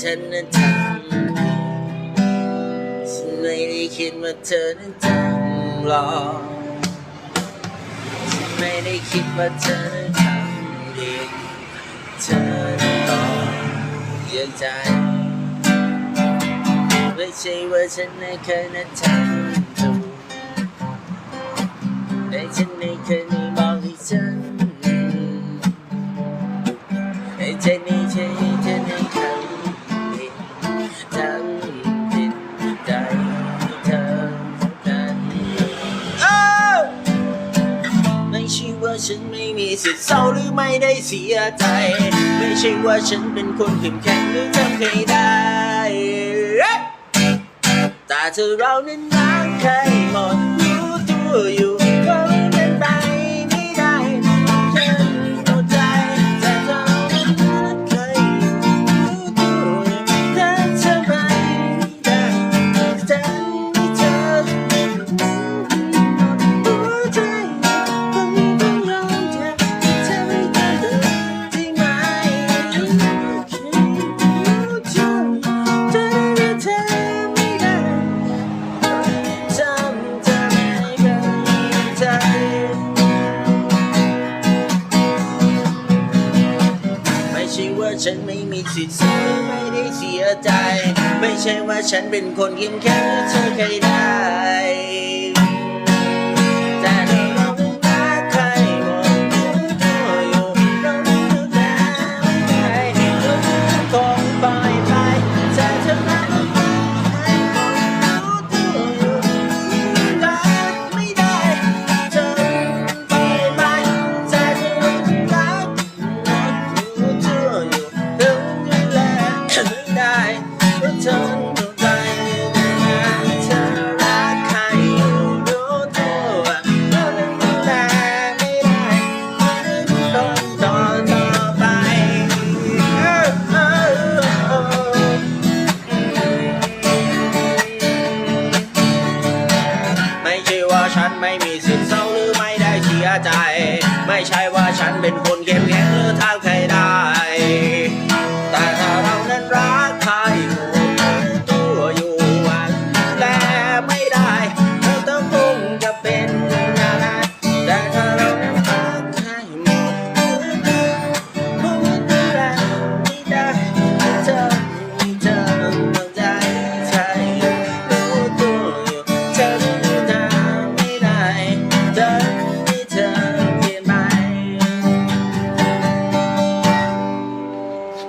ฉันนั้นทำผิดฉันไม่ได้คิดว่าเธอนั้นจำหลอกฉันไม่ได้คิดว่าเธอนั้นทำผิดเธอนั้นต้องเสียใจไม่ใช่ว่าฉันไม่เคยนั้นทำถูกแต่ฉันไม่เคยมีบอกให้ฉันแต่ใจ ฉันไม่มีสิทธิ์เศร้าหรือไม่ได้เสียใจ ไม่ใช่ว่าฉันเป็นคนเข้มแข็งหรือทำใครได้ แต่เธอเรานั้นล้างใครหมดรู้ตัวอยู่ ฉันไม่มีสิทธิ์เสียไม่ได้เสียใจ ไม่ใช่ว่าฉันเป็นคนเข้มแข็งแค่เธอเคยได้ ไม่ใช่ว่าฉันเป็นคนเข้มแข็งหรือทางแต่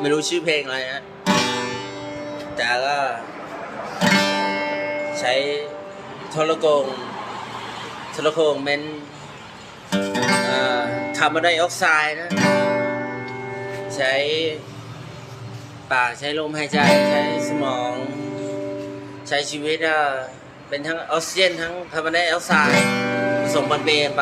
ไม่รู้ชื่อเพลงอะไรนะแต่ก็ใช้โทรโกงโทรโกงเป็นคาร์บอนไดออกไซด์นะ ใช้ปากใช้ลมหายใจ ใช้สมอง ใช้ชีวิตอะเป็นทั้งออกซิเจนทั้งคาร์บอนไดออกไซด์ผสมบันเบนไป